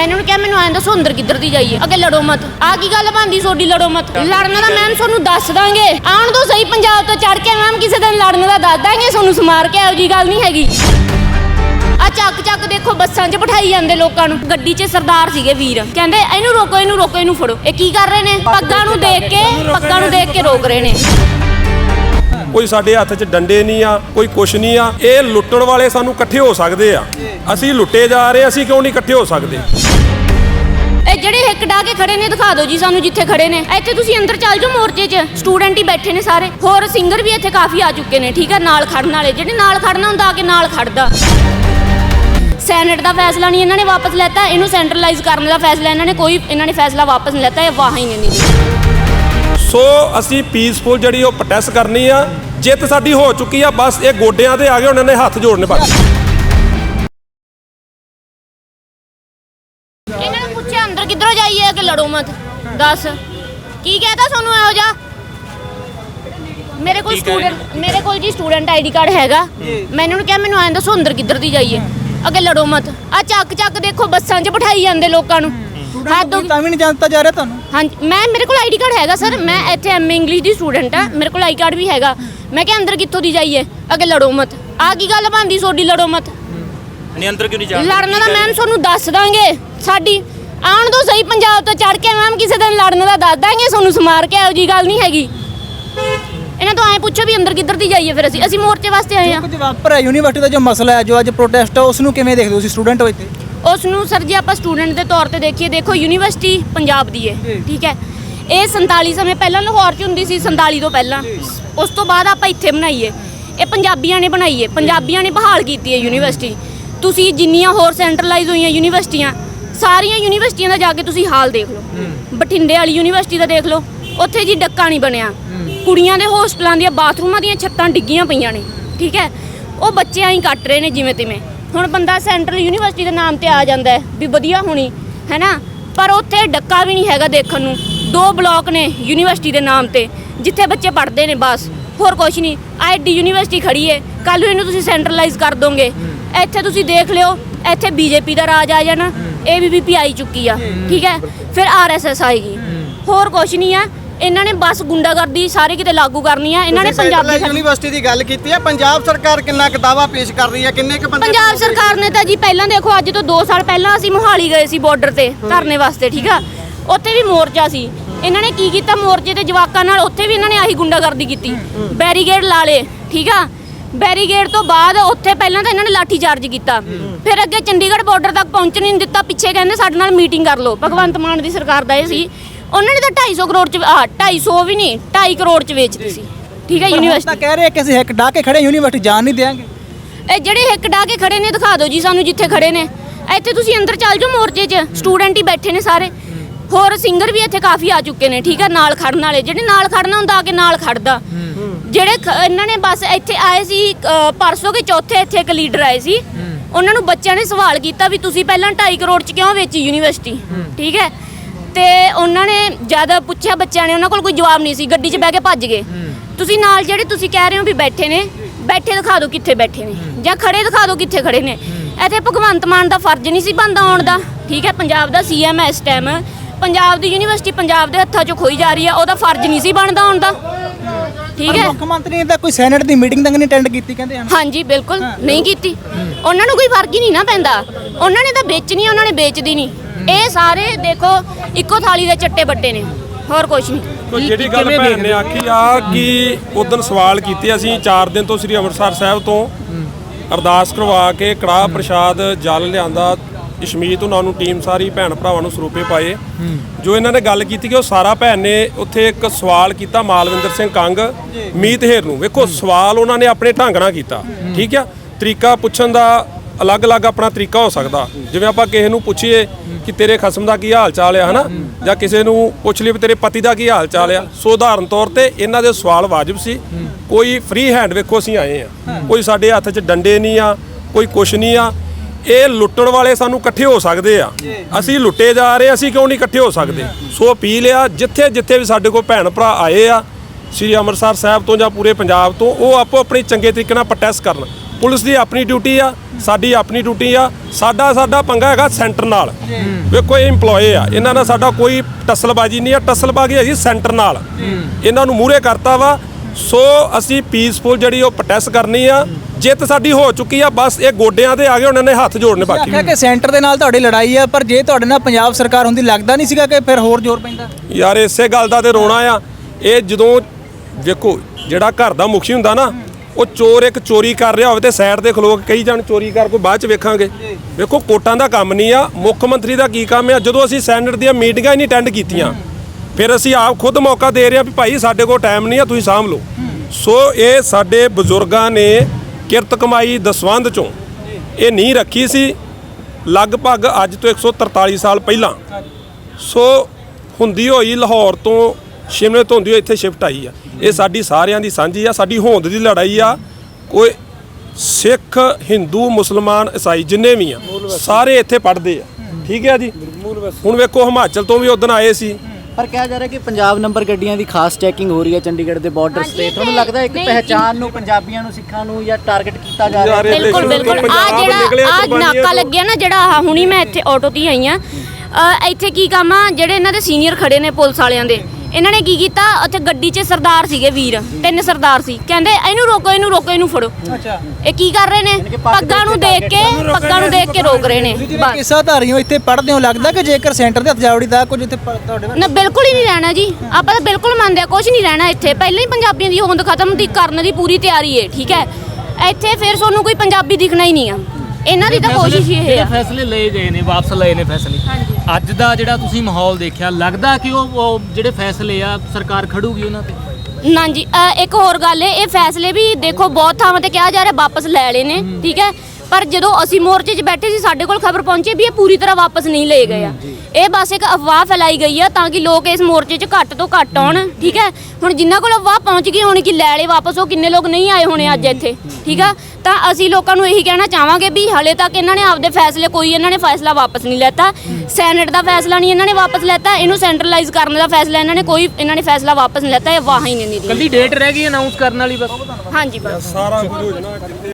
ਮੈਨੂੰ ਉਹਨੇ ਕਿਹਾ ਮੈਨੂੰ ਐਂ ਦੱਸੋ ਅੰਦਰ ਕਿੱਧਰ ਦੀ ਜਾਈਏ? ਅੱਗੇ ਲੜੋ ਮਤ। ਆ ਕੀ ਗੱਲ ਬੰਦੀ ਸੋਡੀ ਲੜੋ ਮਤ? ਲੜਨ ਦਾ ਮੈਮ ਤੁਹਾਨੂੰ ਦੱਸ ਦਾਂਗੇ। ਆਉਣ ਤੋਂ ਸਹੀ ਪੰਜਾਬ ਤੋਂ ਚੜ ਕੇ ਮੈਮ ਕਿਸੇ ਦਿਨ ਲੜਨ ਦਾ ਦੱਸ ਦਾਂਗੇ ਤੁਹਾਨੂੰ ਸਮਾਰ ਕੇ ਇਹੋ ਜੀ ਗੱਲ ਨਹੀਂ ਹੈਗੀ। ਆ ਚੱਕ ਚੱਕ ਦੇਖੋ ਬੱਸਾਂ 'ਚ ਬਿਠਾਈ ਜਾਂਦੇ ਲੋਕਾਂ ਨੂੰ। ਗੱਡੀ 'ਚ ਸਰਦਾਰ ਸੀਗੇ ਵੀਰ। ਕਹਿੰਦੇ ਇਹਨੂੰ ਰੋਕੋ ਇਹਨੂੰ ਰੋਕੋ ਇਹਨੂੰ ਫੜੋ। ਇਹ ਕੀ ਕਰ ਰਹੇ ਨੇ? ਪੱਗਾਂ ਨੂੰ ਦੇਖ ਕੇ ਪੱਗਾਂ ਨੂੰ ਦੇਖ ਕੇ ਰੋਕ ਰਹੇ ਨੇ। ਕੋਈ ਸਾਡੇ ਹੱਥ 'ਚ ਡੰਡੇ ਨਹੀਂ ਆ, ਕੋਈ ਕੁਛ ਨਹੀਂ ਆ। ਇਹ ਲੁੱਟਣ ਵਾਲੇ ਸਾਨੂੰ ਇਕੱਠੇ ਹੋ ਸਕਦੇ ਆ। ਅਸੀਂ ਲੁੱਟੇ ਜਾ ਰਹੇ, ਅਸੀਂ ਕਿਉਂ ਨਹੀਂ ਇਕੱਠੇ ਹੋ ਸਕਦੇ? ਇਹ ਜਿਹੜੇ ਹਿੱਕ ਡਾ ਕੇ ਖੜੇ ਨੇ, ਦਿਖਾ ਦਿਓ ਜੀ ਸਾਨੂੰ ਜਿੱਥੇ ਖੜੇ ਨੇ। ਇੱਥੇ ਤੁਸੀਂ ਅੰਦਰ ਚੱਲ ਜਾਓ ਮੋਰਚੇ 'ਚ। ਸਟੂਡੈਂਟ ਹੀ ਬੈਠੇ ਨੇ ਸਾਰੇ। ਹੋਰ ਸਿੰਗਰ ਵੀ ਇੱਥੇ ਕਾਫੀ ਆ ਚੁੱਕੇ ਨੇ, ਠੀਕ ਹੈ ਨਾਲ ਖੜਨ ਵਾਲੇ। ਜਿਹੜੇ ਨਾਲ ਖੜਨਾ ਹੁੰਦਾ, ਆ ਕੇ ਨਾਲ ਖੜਦਾ। ਸੈਨੇਟ ਦਾ ਫੈਸਲਾ ਨਹੀਂ ਇਹਨਾਂ ਨੇ ਵਾਪਸ ਲੈਤਾ। ਇਹਨੂੰ ਸੈਂਟਰਲਾਈਜ਼ ਕਰਨ ਦਾ ਫੈਸਲਾ ਇਹਨਾਂ ਨੇ, ਕੋਈ ਇਹਨਾਂ ਨੇ ਫੈਸਲਾ ਵਾਪਸ ਨਹੀਂ ਲੈਤਾ। ਇਹ ਵਾਹ ਹੀ ਨਹੀਂ ਸੋ ਅਸੀਂ ਪੀਸਫੁਲ ਜਿਹੜੀ ਉਹ ਪ੍ਰੋਟੈਸਟ ਕਰਨੀ ਆ ਜਿੱਤ ਸਾਡੀ ਹੋ ਚੁੱਕੀ ਆ ਬਸ ਇਹ ਗੋਡਿਆਂ ਤੇ ਆ ਗਏ ਉਹਨਾਂ ਨੇ ਹੱਥ ਜੋੜਨੇ ਬਾਕੀ ਇਹਨਾਂ ਨੂੰ ਪੁੱਛਿਆ ਅੰਦਰ ਕਿੱਧਰੋਂ ਜਾਈਏ ਕਿ ਲੜੋ ਮਤ? ਦੱਸ। ਕੀ ਕਹਤਾ ਤੁਹਾਨੂੰ ਇਹੋ ਜਿਹਾ? ਮੇਰੇ ਕੋਲ ਸਟੂਡੈਂਟ ਮੇਰੇ ਕੋਲ ਜੀ ਸਟੂਡੈਂਟ ਆਈਡੀ ਕਾਰਡ ਹੈਗਾ। ਮੈਨੂੰ ਉਹਨੇ ਕਿਹਾ ਮੈਨੂੰ ਐਂ ਦੱਸੋ ਅੰਦਰ ਕਿੱਧਰ ਦੀ ਜਾਈਏ? ਅੱਗੇ ਲੜੋ ਮਤ। ਆ ਚੱਕ ਚੱਕ ਦੇਖੋ ਬੱਸਾਂ 'ਚ ਬਿਠਾਈ ਜਾਂਦੇ ਲੋਕਾਂ ਨੂੰ। ਹੋ ਗਈ। ਤਾਂ ਵੀ ਨਹੀਂ ਜਾਣਤਾ ਜਾ ਰਿਹਾ ਤੁਹਾਨੂੰ? ਹਾਂਜੀ ਮੈਂ ਮੇਰੇ ਕੋਲ ਆਈਡੀ ਕਾਰਡ ਹੈਗਾ ਸਰ ਮੈਂ ਇੱਥੇ ਐਮਏ ਇੰਗਲਿਸ਼ ਦੀ ਸਟੂਡੈਂਟ ਆ ਮੇਰੇ ਕੋਲ ਆਈ ਕਾਰਡ ਵੀ ਹੈਗਾ। ਮੈਂ ਕਿਹਾ ਅੰਦਰ ਕਿੱਥੋਂ ਦੀ ਜਾਈਏ? ਅੱਗੇ ਲੜੋ ਮਤ। ਆ ਕੀ ਗੱਲ ਬੰਦੀ ਸੋਡੀ ਲੜੋ ਮਤ? ਨਹੀਂ ਅੰਦਰ ਕਿਉਂ ਨਹੀਂ ਜਾ ਲੜਨ ਦਾ ਮੈਮ ਤੁਹਾਨੂੰ ਦੱਸ ਦਾਂਗੇ। ਸਾਡੀ ਆਉਣ ਤੋਂ ਸਹੀ ਪੰਜਾਬ ਤੋਂ ਚੜ ਕੇ ਮੈਮ ਕਿਸੇ ਦਿਨ ਲੜਨ ਦਾ ਦੱਸ ਦਾਂਗੇ। ਤੁਹਾਨੂੰ ਸਮਾਰ ਕੇ ਇਹੋ ਜੀ ਗੱਲ ਨਹੀਂ ਹੈਗੀ। ਇਹਨਾਂ ਤੋਂ ਐਂ ਪੁੱਛੋ ਵੀ ਅੰਦਰ ਕਿੱਧਰ ਦੀ ਜਾਈਏ ਫਿਰ ਅਸੀਂ। ਅਸੀਂ ਮੋਰਚੇ ਵਾਸਤੇ ਆਏ ਆ ਕੁਝ ਵਾਪਰ ਹੈ ਯੂਨੀਵਰਸਿਟੀ ਦਾ ਜੋ ਮਸਲਾ ਹੈ ਜੋ ਅੱਜ ਪ੍ਰੋਟੈਸਟ ਹੈ ਉਸ ਨੂੰ ਕਿਵੇਂ ਦੇਖਦੇ ਹੋ ਤੁਸੀਂ ਸਟੂਡੈਂਟ ਹੋ ਇੱਥੇ? ਉਸ ਨੂੰ ਸਰ ਜੇ ਆਪਾਂ ਸਟੂਡੈਂਟ ਦੇ ਤੌਰ ਤੇ ਦੇਖੀਏ ਦੇਖੋ ਯੂਨੀਵਰਸਿਟੀ ਪੰਜਾਬ ਦੀ ਹੈ। ਠੀਕ ਹੈ। ਇਹ 47 ਸਮੇਂ ਪਹਿਲਾਂ ਲਾਹੌਰ 'ਚ ਹੁੰਦੀ ਸੀ 47 ਤੋਂ ਪਹਿਲਾਂ। ਉਸ ਤੋਂ ਬਾਅਦ ਆਪਾਂ ਇੱਥੇ ਬਣਾਈਏ। ਇਹ ਪੰਜਾਬੀਆਂ ਨੇ ਬਣਾਈ ਹੈ ਪੰਜਾਬੀਆਂ ਨੇ ਬਹਾਲ ਕੀਤੀ ਹੈ ਯੂਨੀਵਰਸਿਟੀ। ਤੁਸੀਂ ਜਿੰਨੀਆਂ ਹੋਰ ਸੈਂਟਰਲਾਈਜ਼ ਹੋਈਆਂ ਯੂਨੀਵਰਸਿਟੀਆਂ ਸਾਰੀਆਂ ਯੂਨੀਵਰਸਿਟੀਆਂ ਦਾ ਜਾ ਕੇ ਤੁਸੀਂ ਹਾਲ ਦੇਖ ਲਓ। ਬਠਿੰਡੇ ਵਾਲੀ ਯੂਨੀਵਰਸਿਟੀ ਦਾ ਦੇਖ ਲਓ ਉੱਥੇ ਜੀ ਡੱਕਾ ਨਹੀਂ ਬਣਿਆ। ਕੁੜੀਆਂ ਦੇ ਹੋਸਟਲਾਂ ਦੀਆਂ ਬਾਥਰੂਮਾਂ ਦੀਆਂ ਛੱਤਾਂ ਡਿੱਗੀਆਂ ਪਈਆਂ ਨੇ ਠੀਕ ਹੈ। ਉਹ ਬੱਚੇ ਆਈ ਕੱਟ ਰਹੇ ਨੇ ਜਿਵੇਂ ਤਿਵੇਂ। ਹੁਣ ਬੰਦਾ ਸੈਂਟਰਲ ਯੂਨੀਵਰਸਿਟੀ ਦੇ ਨਾਮ ਤੇ ਆ ਜਾਂਦਾ ਹੈ ਵੀ ਵਧੀਆ ਹੋਣੀ ਹੈਨਾ? ਪਰ ਉੱਥੇ ਡੱਕਾ ਵੀ ਨਹੀਂ ਹੈਗਾ ਦੇਖਣ ਨੂੰ। ਦੋ ਬਲਾਕ ਨੇ ਯੂਨੀਵਰਸਿਟੀ ਦੇ ਨਾਮ ਤੇ ਜਿੱਥੇ ਬੱਚੇ ਪੜ੍ਹਦੇ ਨੇ ਬਸ। ਹੋਰ ਕੁਝ ਨਹੀਂ। ਆਈਡੀ ਯੂਨੀਵਰਸਿਟੀ ਖੜੀ ਏ ਕੱਲ ਨੂੰ ਇਹਨੂੰ ਤੁਸੀਂ ਸੈਂਟਰਲਾਈਜ਼ ਕਰ ਦੋਗੇ। ਇੱਥੇ ਤੁਸੀਂ ਦੇਖ ਲਿਓ ਇੱਥੇ ਬੀਜੇਪੀ ਦਾ ਰਾਜ ਆ ਜਾਣਾ ਏਬੀਵੀਪੀ ਆਈ ਚੁੱਕੀ ਆ ਠੀਕ ਹੈ? ਫਿਰ ਆਰਐਸਐਸ ਆਏਗੀ। ਹੋਰ ਕੁਝ ਨਹੀਂ ਆ। ਇਹਨਾਂ ਨੇ ਬਸ ਗੁੰਡਾਗਰਦੀ ਸਾਰੇ ਕਿਤੇ ਲਾਗੂ ਕਰਨੀ ਆ ਇਹਨਾਂ ਨੇ ਪੰਜਾਬੀ ਸੈਂਟਰਲਾਈਜ਼ ਯੂਨੀਵਰਸਿਟੀ ਦੀ ਗੱਲ ਕੀਤੀ ਹੈ ਪੰਜਾਬ ਸਰਕਾਰ ਕਿੰਨਾ ਕੁ ਦਾਵਾ ਪੇਸ਼ ਕਰ ਰਹੀ ਹੈ ਕਿੰਨੇ ਕੁ ਬੰਦੇ ਪੰਜਾਬ ਸਰਕਾਰ ਨੇ ਤਾਂ ਜੀ ਪਹਿਲਾਂ ਦੇਖੋ ਅੱਜ ਤੋਂ 2 ਸਾਲ ਪਹਿਲਾਂ ਅਸੀਂ ਮੋਹਾਲੀ ਗਏ ਸੀ ਬਾਰਡਰ ਤੇ ਧਰਨੇ ਵਾਸਤੇ ਠੀਕ ਆ? ਉੱਥੇ ਵੀ ਮੋਰਚਾ ਸੀ। ਇਹਨਾਂ ਨੇ ਕੀ ਕੀਤਾ? ਮੋਰਚੇ ਤੇ ਜਵਾਕਾਂ ਨਾਲ ਉੱਥੇ ਵੀ ਇਹਨਾਂ ਨੇ ਆਹੀ ਗੁੰਡਾਗਰਦੀ ਕੀਤੀ। ਬੈਰੀਗੇਡ ਲਾ ਲੇ ਠੀਕ ਆ? ਬੈਰੀਗੇਡ ਤੋਂ ਬਾਅਦ ਉੱਥੇ ਪਹਿਲਾਂ ਤਾਂ ਇਹਨਾਂ ਨੇ ਲਾਠੀ ਚਾਰਜ ਕੀਤਾ। ਫਿਰ ਅੱਗੇ ਚੰਡੀਗੜ੍ਹ ਬਾਰਡਰ ਤੱਕ ਪਹੁੰਚਣ ਹੀ ਨਹੀਂ ਦਿੱਤਾ ਪਿੱਛੇ ਕਹਿੰਦੇ ਸਾਡੇ ਨਾਲ ਮੀਟਿੰਗ ਕਰ ਲਓ। ਭਗਵੰਤ ਮਾਨ ਦੀ ਸਰਕਾਰ ਦਾ ਇਹ ਸੀ। ਉਹਨਾਂ ਨੇ ਤਾਂ 250 ਕਰੋੜ ਚ ਆ 250 ਵੀ ਨਹੀਂ 2.5 ਕਰੋੜ ਚ ਵੇਚਦੀ ਸੀ। ਠੀਕ ਹੈ ਤਾਂ ਯੂਨੀਵਰਸਿਟੀ। ਕਹਿ ਰਹੇ ਕਿ ਅਸੀਂ ਇੱਕ ਡਾ ਕੇ ਖੜੇ ਯੂਨੀਵਰਸਿਟੀ ਜਾਣ ਨਹੀਂ ਦੇਵਾਂਗੇ ਇਹ ਜਿਹੜੇ ਹਿੱਕ ਡਾ ਕੇ ਖੜੇ ਨੇ ਦਿਖਾ ਦਿਓ ਜੀ ਸਾਨੂੰ ਜਿੱਥੇ ਖੜੇ ਨੇ। ਇੱਥੇ ਤੁਸੀਂ ਅੰਦਰ ਚੱਲ ਜਾਓ ਮੋਰਚੇ 'ਚ ਸਟੂਡੈਂਟ ਹੀ ਬੈਠੇ ਨੇ ਸਾਰੇ। ਹੋਰ ਸਿੰਗਰ ਵੀ ਇੱਥੇ ਕਾਫੀ ਆ ਚੁੱਕੇ ਨੇ ਠੀਕ ਹੈ ਨਾਲ ਖੜਨ ਵਾਲੇ। ਜਿਹੜੇ ਨਾਲ ਖੜਨਾ ਹੁੰਦਾ ਆ ਕੇ ਨਾਲ ਖੜਦਾ। ਜਿਹੜੇ ਖ- ਇਹਨਾਂ ਨੇ ਬਸ ਇੱਥੇ ਆਏ ਸੀ ਅ, ਪਰਸੋਂ ਕੇ ਚੌਥੇ ਇੱਥੇ ਇੱਕ ਲੀਡਰ ਆਏ ਸੀ। ਉਹਨਾਂ ਨੂੰ ਬੱਚਿਆਂ ਨੇ ਸਵਾਲ ਕੀਤਾ ਵੀ ਤੁਸੀਂ ਪਹਿਲਾਂ 2.5 ਕਰੋੜ 'ਚ ਕਿਉਂ ਵੇਚੀ ਯੂਨੀਵਰਸਿਟੀ? ਠੀਕ ਹੈ ਤੇ ਉਹਨਾਂ ਨੇ ਜ਼ਿਆਦਾ ਪੁੱਛਿਆ ਬੱਚਿਆਂ ਨੇ ਉਹਨਾਂ ਕੋਲ ਕੋਈ ਜਵਾਬ ਨਹੀਂ ਸੀ ਗੱਡੀ 'ਚ ਬਹਿ ਕੇ ਭੱਜ ਗਏ। ਤੁਸੀਂ ਨਾਲ ਜਿਹੜੇ ਤੁਸੀਂ ਕਹਿ ਰਹੇ ਹੋ ਵੀ ਬੈਠੇ ਨੇ ਬੈਠੇ ਦਿਖਾ ਦਿਓ ਕਿੱਥੇ ਬੈਠੇ ਨੇ ਜਾਂ ਖੜੇ ਦਿਖਾ ਦਿਓ ਕਿੱਥੇ ਖੜੇ ਨੇ। ਇੱਥੇ ਭਗਵੰਤ ਮਾਨ ਦਾ ਫਰਜ਼ ਨਹੀਂ ਸੀ ਬੰਦਾ ਆਉਣ ਦਾ। ਠੀਕ ਹੈ ਪੰਜਾਬ ਦਾ ਸੀਐਮ ਇਸ ਟਾਈਮ ਪੰਜਾਬ ਦੀ ਯੂਨੀਵਰਸਿਟੀ ਪੰਜਾਬ ਦੇ ਹੱਥਾਂ 'ਚੋਂ ਖੋਈ ਜਾ ਰਹੀ ਹੈ ਉਹਦਾ ਫਰਜ਼ ਨਹੀਂ ਸੀ ਬਣਦਾ ਆਉਣ ਦਾ। ਠੀਕ ਹੈ। ਮੁੱਖ ਮੰਤਰੀ ਨੇ ਤਾਂ ਕੋਈ ਸੈਨੇਟ ਦੀ ਮੀਟਿੰਗ ਤੱਕ ਨਹੀਂ ਅਟੈਂਡ ਕੀਤੀ ਕਹਿੰਦੇ ਹਨ। ਹਾਂਜੀ ਬਿਲਕੁਲ ਨਹੀਂ ਕੀਤੀ। ਉਹਨਾਂ ਨੂੰ ਕੋਈ ਫ਼ਰਕ ਹੀ ਨਹੀਂ ਨਾ ਪੈਂਦਾ। ਉਹਨਾਂ ਨੇ ਤਾਂ ਵੇਚਣੀ ਉਹਨਾਂ ਨੇ ਵੇਚਦੀ ਨਹੀਂ। ਇਹ ਸਾਰੇ ਦੇਖੋ ਇੱਕੋ ਥਾਲੀ ਦੇ ਚੱਟੇ ਬੱਟੇ ਨੇ। ਹੋਰ ਕੁਝ ਨਹੀਂ। ਕੋਈ ਜਿਹੜੀ ਗੱਲ ਭੈਣ ਨੇ ਆਖੀ ਆ ਕਿ ਉਦੋਂ ਸਵਾਲ ਕੀਤੇ ਅਸੀਂ 4 ਦਿਨ ਤੋਂ ਸ੍ਰੀ ਅੰਮ੍ਰਿਤਸਰ ਸਾਹਿਬ ਤੋਂ। ਅਰਦਾਸ ਕਰਵਾ ਕੇ ਕੜਾਹ ਪ੍ਰਸ਼ਾਦ ਜਲ ਲਿਆਂਦਾ। ਇਸ਼ਮੀਤ ਉਹਨਾਂ ਨੂੰ ਟੀਮ ਸਾਰੀ ਭੈਣ ਭਰਾਵਾਂ ਨੂੰ ਸਰੂਪੇ ਪਾਏ। ਜੋ ਇਹਨਾਂ ਨੇ ਗੱਲ ਕੀਤੀ ਕਿ ਉਹ ਸਾਰਾ ਭੈਣ ਨੇ ਉੱਥੇ ਇੱਕ ਸਵਾਲ ਕੀਤਾ ਮਾਲਵਿੰਦਰ ਸਿੰਘ ਕੰਗ ਮੀਤ ਹੇਰ ਨੂੰ। ਵੇਖੋ ਸਵਾਲ ਉਹਨਾਂ ਨੇ ਆਪਣੇ ਢੰਗ ਨਾਲ ਕੀਤਾ। ਠੀਕ ਆ? ਤਰੀਕਾ ਪੁੱਛਣ ਦਾ ਅਲੱਗ-ਅਲੱਗ ਆਪਣਾ ਤਰੀਕਾ ਹੋ ਸਕਦਾ। ਜਿਵੇਂ ਆਪਾਂ ਕਿਸੇ ਨੂੰ ਪੁੱਛੀਏ ਕਿ ਤੇਰੇ ਖਸਮ ਦਾ ਕੀ ਹਾਲ ਚਾਲ ਆ, ਹਨਾ? ਜਾਂ ਕਿਸੇ ਨੂੰ ਪੁੱਛ ਲਈ ਵੀ ਤੇਰੇ ਪਤੀ ਦਾ ਕੀ ਹਾਲ ਚਾਲ ਆ। ਸੋ ਉਦਾਹਰਨ ਤੌਰ ਤੇ ਇਹਨਾਂ ਦੇ ਸਵਾਲ ਵਾਜਬ ਸੀ। ਕੋਈ ਫ੍ਰੀ ਹੈਂਡ ਵੇਖੋ ਅਸੀਂ ਆਏ ਆ। ਕੋਈ ਸਾਡੇ ਹੱਥ 'ਚ ਡੰਡੇ ਨਹੀਂ ਆ, ਕੋਈ ਕੁਛ ਨਹੀਂ ਆ। ਇਹ ਲੁੱਟਣ ਵਾਲੇ ਸਾਨੂੰ ਇਕੱਠੇ ਹੋ ਸਕਦੇ ਆ। ਅਸੀਂ ਲੁੱਟੇ ਜਾ ਰਹੇ ਅਸੀਂ ਕਿਉਂ ਨਹੀਂ ਇਕੱਠੇ ਹੋ ਸਕਦੇ? ਸੋ ਅਪੀਲ ਆ ਜਿੱਥੇ ਜਿੱਥੇ ਵੀ ਸਾਡੇ ਕੋਲ ਭੈਣ ਭਰਾ ਆਏ ਆ, ਸ੍ਰੀ ਅੰਮ੍ਰਿਤਸਰ ਸਾਹਿਬ ਤੋਂ ਜਾਂ ਪੂਰੇ ਪੰਜਾਬ ਤੋਂ, ਉਹ ਆਪੋ ਆਪਣੀ ਚੰਗੇ ਤਰੀਕੇ ਨਾਲ ਪ੍ਰੋਟੈਸਟ ਕਰਨ। ਪੁਲਿਸ ਦੀ ਆਪਣੀ ਡਿਊਟੀ ਆ ਸਾਡੀ ਆਪਣੀ ਡਿਊਟੀ ਆ। ਸਾਡਾ ਸਾਡਾ ਪੰਗਾ ਹੈਗਾ ਸੈਂਟਰ ਨਾਲ। ਵੇਖੋ ਇਹ EMPLOYE ਆ। ਇਹਨਾਂ ਨਾਲ ਸਾਡਾ ਕੋਈ ਟਸਲਬਾਜੀ ਨਹੀਂ ਆ। ਟਸਲਬਾਜੀ ਹੈਗੀ ਸੈਂਟਰ ਨਾਲ। ਇਹਨਾਂ ਨੂੰ ਮੂਹਰੇ ਕਰਤਾ ਵਾ। ਸੋ ਅਸੀਂ ਪੀਸਫੁਲ ਜਿਹੜੀ ਉਹ ਪ੍ਰੋਟੈਸਟ ਕਰਨੀ ਆ। ਜਿੱਤ ਸਾਡੀ ਹੋ ਚੁੱਕੀ ਆ। ਬਸ ਇਹ ਗੋਡਿਆਂ ਤੇ ਆ ਗਏ ਉਹਨਾਂ ਨੇ ਹੱਥ ਜੋੜਨੇ ਬਾਕੀ। ਆਖਿਆ ਕਿ ਸੈਂਟਰ ਦੇ ਨਾਲ ਤੁਹਾਡੀ ਲੜਾਈ ਆ ਪਰ ਜੇ ਤੁਹਾਡੇ ਨਾਲ ਪੰਜਾਬ ਸਰਕਾਰ ਹੁੰਦੀ ਲੱਗਦਾ ਨਹੀਂ ਸੀਗਾ ਕਿ ਫਿਰ ਹੋਰ ਜ਼ੋਰ ਪੈਂਦਾ? ਯਾਰ ਇਸੇ ਗੱਲ ਦਾ ਤੇ ਰੋਣਾ ਆ। ਇਹ ਜਦੋਂ ਵੇਖੋ ਜਿਹੜਾ ਘਰ ਦਾ ਮੁਖੀ ਹੁੰਦਾ ਨਾ ਉਹ ਚੋਰ ਇੱਕ ਚੋਰੀ ਕਰ ਰਿਹਾ ਹੋਵੇ ਤੇ ਸਾਈਡ ਤੇ ਖਲੋ ਕੇ ਕਈ ਜਣ ਚੋਰੀ ਕਰ, ਕੋਈ ਬਾਅਦ ਚ ਵੇਖਾਂਗੇ। ਵੇਖੋ, ਕੋਟਾਂ ਦਾ ਕੰਮ ਨਹੀਂ ਆ, ਮੁੱਖ ਮੰਤਰੀ ਦਾ ਕੀ ਕੰਮ ਆ? ਜਦੋਂ ਅਸੀਂ ਸੈਨੇਟ ਦੀਆਂ ਮੀਟਿੰਗਾਂ ਹੀ ਨਹੀਂ ਅਟੈਂਡ ਕੀਤੀਆਂ, ਫਿਰ ਅਸੀਂ ਆਪ ਖੁਦ ਮੌਕਾ ਦੇ ਰਹੇ ਆ ਵੀ ਭਾਈ ਸਾਡੇ ਕੋਲ ਟਾਈਮ ਨਹੀਂ ਆ, ਤੁਸੀਂ ਸਾਂਭ ਲਓ। ਸੋ ਇਹ ਸਾਡੇ ਬਜ਼ੁਰਗਾਂ ਨੇ ਕਿਰਤ ਕਮਾਈ ਦਸਵੰਧ ਚੋਂ ਇਹ ਨਹੀਂ ਰੱਖੀ ਸੀ, ਲਗਭਗ ਅੱਜ ਤੋਂ 143 ਸਾਲ ਪਹਿਲਾਂ। ਸੋ ਹੁੰਦੀ ਹੋਈ ਲਾਹੌਰ ਤੋਂ ਸ਼ਿਮਲੇ ਤੋਂ ਹੁੰਦੀ ਹੋਈ ਇੱਥੇ ਸ਼ਿਫਟ ਆਈ ਆ। ਇਹ ਸਾਡੀ ਸਾਰਿਆਂ ਦੀ ਸਾਂਝੀ ਆ ਸਾਡੀ ਹੋਂਦ ਦੀ ਲੜਾਈ ਆ। ਕੋਈ ਸਿੱਖ ਹਿੰਦੂ ਮੁਸਲਮਾਨ ਈਸਾਈ ਜਿੰਨੇ ਵੀ ਆ ਸਾਰੇ ਇੱਥੇ ਪੜ੍ਹਦੇ ਆ। ਠੀਕ ਹੈ ਜੀ? ਹੁਣ ਵੇਖੋ ਹਿਮਾਚਲ ਤੋਂ ਵੀ ਉਦੋਂ ਆਏ ਸੀ। ਪਰ ਕਿਹਾ ਜਾ ਰਿਹਾ ਕਿ ਪੰਜਾਬ ਨੰਬਰ ਗੱਡੀਆਂ ਦੀ ਖਾਸ ਚੈਕਿੰਗ ਹੋ ਰਹੀ ਹੈ ਚੰਡੀਗੜ੍ਹ ਦੇ ਬਾਰਡਰਸ ਹਾਂਜੀ, ਤੇ। ਤੁਹਾਨੂੰ ਲੱਗਦਾ ਇੱਕ ਪਹਿਚਾਨ ਨੂੰ ਪੰਜਾਬੀਆਂ ਨੂੰ ਸਿੱਖਾਂ ਨੂੰ ਜਾਂ ਟਾਰਗੇਟ ਕੀਤਾ ਜਾ ਰਿਹਾ ਬਿਲਕੁਲ ਬਿਲਕੁਲ ਆ ਜਿਹੜਾ ਆ ਨਾਕਾ। ਲੱਗਿਆ ਨਾ ਜਿਹੜਾ ਆਹ ਹੁਣੀ ਮੈਂ ਇੱਥੇ ਆਟੋ ਤੇ ਆਈ ਆ ਇੱਥੇ ਕੀ ਕੰਮ ਆ ਜਿਹੜੇ ਇਹਨਾਂ ਦੇ ਸੀਨੀਅਰ ਖੜੇ ਨੇ ਪੁਲਿਸ ਵਾਲਿਆਂ ਦੇ। ਇਹਨਾਂ ਨੇ ਕੀ ਕੀਤਾ? ਉੱਥੇ ਗੱਡੀ 'ਚ ਸਰਦਾਰ ਸੀਗੇ ਵੀਰ ਤਿੰਨ ਸਰਦਾਰ ਸੀ। ਕਹਿੰਦੇ ਇਹਨੂੰ ਰੋਕੋ ਇਹਨੂੰ ਰੋਕੋ ਇਹਨੂੰ ਫੜੋ। ਅੱਛਾ। ਇਹ ਕੀ ਕਰ ਰਹੇ ਨੇ? ਪੱਗਾਂ ਨੂੰ ਦੇਖ ਕੇ ਪੱਗਾਂ ਨੂੰ ਦੇਖ ਕੇ ਰੋਕ ਰਹੇ ਨੇ। ਬਸ। ਕਿੱਸਾ ਧਾਰੀਓ ਇੱਥੇ ਪੜ੍ਹਦੇ ਹੋ ਲੱਗਦਾ ਕਿ ਜੇਕਰ ਸੈਂਟਰ ਦੇ ਹਥਿਆਰੜੀ ਦਾ ਕੁਝ ਇੱਥੇ ਪ- ਤੁਹਾਡੇ ਵੱਲ ਨਾ ਬਿਲਕੁਲ ਹੀ ਨਹੀਂ ਰਹਿਣਾ ਜੀ। ਆਪਾਂ ਤਾਂ ਬਿਲਕੁਲ ਮੰਨਦੇ ਆ ਕੁਝ ਨਹੀਂ ਰਹਿਣਾ ਇੱਥੇ। ਪਹਿਲਾਂ ਹੀ ਪੰਜਾਬੀਆਂ ਦੀ ਹੋਂਦ ਖਤਮ ਦੀ ਕਰਨ ਦੀ ਪੂਰੀ ਤਿਆਰੀ ਹੈ ਠੀਕ ਹੈ? ਇੱਥੇ ਫਿਰ ਤੁਹਾਨੂੰ ਕੋਈ ਪੰਜਾਬੀ ਦਿਖਣਾ ਹੀ ਨਹੀਂ ਆ। ਇਹਨਾਂ ਦੀ ਤਾਂ ਕੋਸ਼ਿਸ਼ ਹੀ ਇਹ ਆ। ਫੈਸਲੇ ਲਏ ਗਏ ਨੇ ਵਾਪਸ ਲਏ ਨੇ ਫੈਸਲੇ। ਅੱਜ ਦਾ ਜਿਹੜਾ ਤੁਸੀਂ ਮਾਹੌਲ ਦੇਖਿਆ ਲੱਗਦਾ ਕਿ ਉਹ ਜਿਹੜੇ ਫੈਸਲੇ ਆ ਸਰਕਾਰ ਖੜੂਗੀ ਉਹਨਾਂ ਤੇ? ਨਾ ਜੀ ਇੱਕ ਹੋਰ ਗੱਲ ਹੈ ਇਹ ਫੈਸਲੇ ਵੀ ਦੇਖੋ ਬਹੁਤ ਥਾਵਾਂ ਤੇ ਕਿਹਾ ਜਾ ਰਿਹਾ ਵਾਪਸ ਲੈ ਲਏ ਨੇ ਠੀਕ ਹੈ? ਪਰ ਜਦੋਂ ਅਸੀਂ ਮੋਰਚੇ 'ਚ ਬੈਠੇ ਸੀ ਸਾਡੇ ਕੋਲ ਖਬਰ ਪਹੁੰਚੀ ਵੀ ਇਹ ਪੂਰੀ ਤਰ੍ਹਾਂ ਵਾਪਸ ਨਹੀਂ ਲਏ ਗਏ ਆ। ਇਹ ਬਸ ਇੱਕ ਅਫਵਾਹ ਫੈਲਾਈ ਗਈ ਆ ਤਾਂ ਕਿ ਲੋਕ ਇਸ ਮੋਰਚੇ 'ਚ ਘੱਟ ਤੋਂ ਘੱਟ ਆਉਣ ਠੀਕ ਹੈ? ਹੁਣ ਜਿਨ੍ਹਾਂ ਕੋਲ ਅਫਵਾਹ ਪਹੁੰਚ ਗਈ ਹੋਣੀ ਕਿ ਲੈ ਲਏ ਵਾਪਸ ਉਹ ਕਿੰਨੇ ਲੋਕ ਨਹੀਂ ਆਏ ਹੋਣੇ ਅੱਜ ਇੱਥੇ ਠੀਕ ਆ? ਤਾਂ ਅਸੀਂ ਲੋਕਾਂ ਨੂੰ ਇਹੀ ਕਹਿਣਾ ਚਾਹਾਂਗੇ ਵੀ ਹਲੇ ਤੱਕ ਇਹਨਾਂ ਨੇ ਆਪਦੇ ਫੈਸਲੇ ਕੋਈ ਇਹਨਾਂ ਨੇ ਫੈਸਲਾ ਵਾਪਸ ਨਹੀਂ ਲੈਤਾ। ਸੈਨੇਟ ਦਾ ਫੈਸਲਾ ਨਹੀਂ ਇਹਨਾਂ ਨੇ ਵਾਪਸ ਲੈਤਾ ਇਹਨੂੰ ਸੈਂਟਰਲਾਈਜ਼ ਕਰਨ ਦਾ ਫੈਸਲਾ ਇਹਨਾਂ ਨੇ ਕੋਈ ਇਹਨਾਂ ਨੇ ਫੈਸਲਾ ਵਾਪਸ ਨਹੀਂ ਲੈਤਾ ਇਹ ਵਾਹ ਹੀ ਨਹੀਂ ਦੀ ਕੱਲੀ ਡੇਟ ਰਹਿ ਗਈ ਅਨਾਉਂਸ ਕਰਨ ਵਾਲੀ ਬਸ। ਹਾਂਜੀ ਬਸ। ਸਾਰਾ ਕੁਝ ਹੋ ਜਾਣਾ